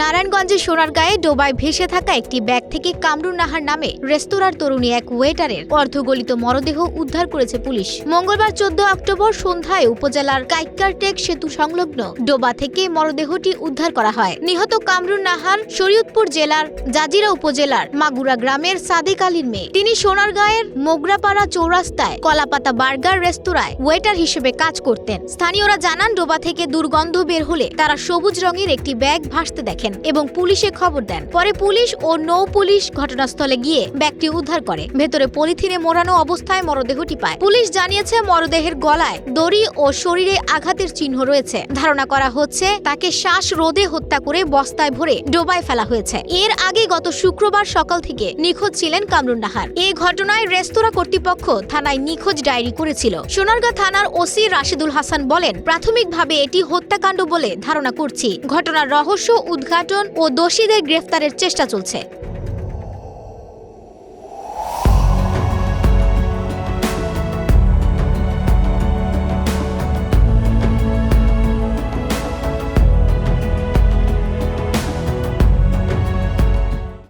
নারায়ণগঞ্জের সোনারগাঁয়ে ডোবায় ভেসে থাকা একটি ব্যাগ থেকে কামরুন নাহার নামে রেস্তোরাঁর তরুণী এক ওয়েটারের অর্ধগলিত মরদেহ উদ্ধার করেছে পুলিশ। মঙ্গলবার চোদ্দ অক্টোবর সন্ধ্যায় উপজেলার কাইক্কারটেক সেতু সংলগ্ন ডোবা থেকে মরদেহটি উদ্ধার করা হয়। নিহত কামরুন নাহার শরীয়তপুর জেলার জাজিরা উপজেলার মাগুরা গ্রামের সাদিক আলীর মেয়ে। তিনি সোনারগাঁয়ের মোগরাপাড়া চৌরাস্তায় কলাপাতা বার্গার রেস্তোরাঁয় ওয়েটার হিসেবে কাজ করতেন। স্থানীয়রা জানান, ডোবা থেকে দুর্গন্ধ বের হলে তারা সবুজ রঙের একটি ব্যাগ ভাসতে দেখেন। এবং পুলিশে খবর দেন। পরে পুলিশ ও নৌ পুলিশ ঘটনাস্থলে গিয়ে ব্যাগটি উদ্ধার করে। ভেতরে পলিথিনে মোড়ানো অবস্থায় মরদেহটি পায়। পুলিশ জানিয়েছে, মরদেহের গলায় দড়ি ও শরীরে আঘাতের চিহ্ন রয়েছে। ধারণা করা হচ্ছে, তাকে শ্বাস রোধে হত্যা করে বস্তায় ভরে ডোবায় ফেলা হয়েছে। এর আগে গত শুক্রবার সকাল থেকে নিখোঁজ ছিলেন কামরুন নাহার। এই ঘটনায় রেস্তোরাঁ কর্তৃপক্ষ থানায় নিখোঁজ ডায়েরি করেছিল। সোনারগাঁ থানার ওসি রাশিদুল হাসান বলেন, প্রাথমিকভাবে এটি হত্যাকাণ্ড বলে ধারণা করছি। ঘটনার রহস্য উদ্ঘাটন ও দোষীদের গ্রেফতারের চেষ্টা চলছে।